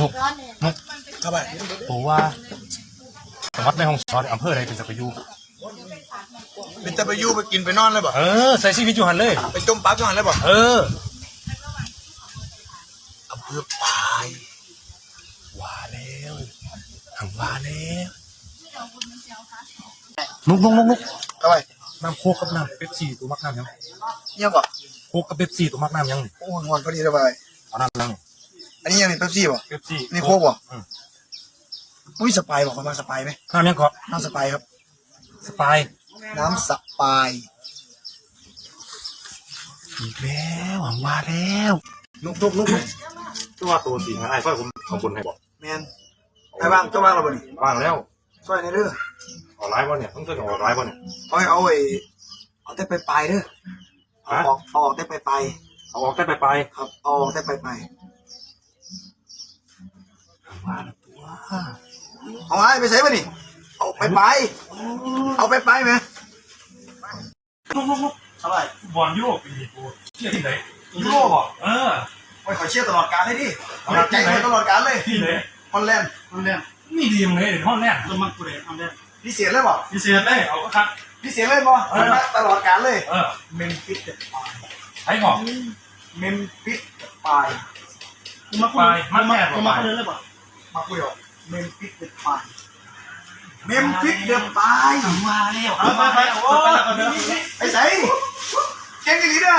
นุกนุกเข้าไปผมว่าจังหวัดแม่ฮ่องสอนอำเภอใดเป็นจะไปอยู่เป็นตะไปยูไปกินไปนอนเลยบ่เออใส่ชีวิตอยู่หันเลย ไปจมปลักอยู่หันเลยบ่เอออำเภอปายว่าแล้วหังว่าแล้วนุกนุกนุกนุกเข้าไปน้ำโคกกับน้ำเป๊ปซี่ตัวมักน้ำยังเยี่ยมบ่โคกกับเป๊ปซี่ตัวมักน้ำยังโอ้งอนพอดีเลยไปเอาน้ำลัง อันนี้ยังมีเป๊ปซี่บ่เป๊ปซี่นี่โค้กบ่อืมอุ้ยสปายบ่ขอมาสปายไหมน้ำยังก็น้ำสปายครับ สปาย น้ำสปายอีกแล้วหวังว่าแล้วนุกนุกนุกนุกตัวตัวสีไอ้ไฟผมขอบคุณให้บอกแมนไอ้บ้างเจ้าบ้างเราบ่นี่ว่างแล้วช่วยในอยเด้อออนไลน์ป่ะเนี่ยต้องเจอกับออนไลน์ป่ะเนี่ยเอาให้เอาไอ้เอาแต่ไปปลายๆเด้อเอาฮะออกเอาออกแต่ไปปลายเอาออกได้ไปไปๆครับเอาออกแต่ไปป ลายว่าแล้วตัวๆเอาไอ้ไปใส่บ่นี่เอาไปปลายๆเอาไปปลายไหมเท่าไหร่บอลยุโรปปีนี้กูเที่ยวที่ไหนยุโรปอะเออโอ้ยขอเชียร์ตลอดการเลยดิขอใจไว้ตลอดการเลยที่ไหนฮอลแลนด์เอาเล่นนี่ดีมึงเลยห้องแรกเรามักกูเลยเอาเล่นพิเศษเลยบ่พิเศษเลยเอาก็ครับพิเศษเลยบ่ตลอดการเลยเออเมมฟิสเดปายใช้บอกเมมฟิสเดปายกูมักกูมักแม่กูมักเลยเลยป่ะ มาคุยออกเมมฟิสเดปายเมมฟิสเดปายมาแล้วเอาไปไปโอ้ไปใส่เก่งอย่างนี้ได้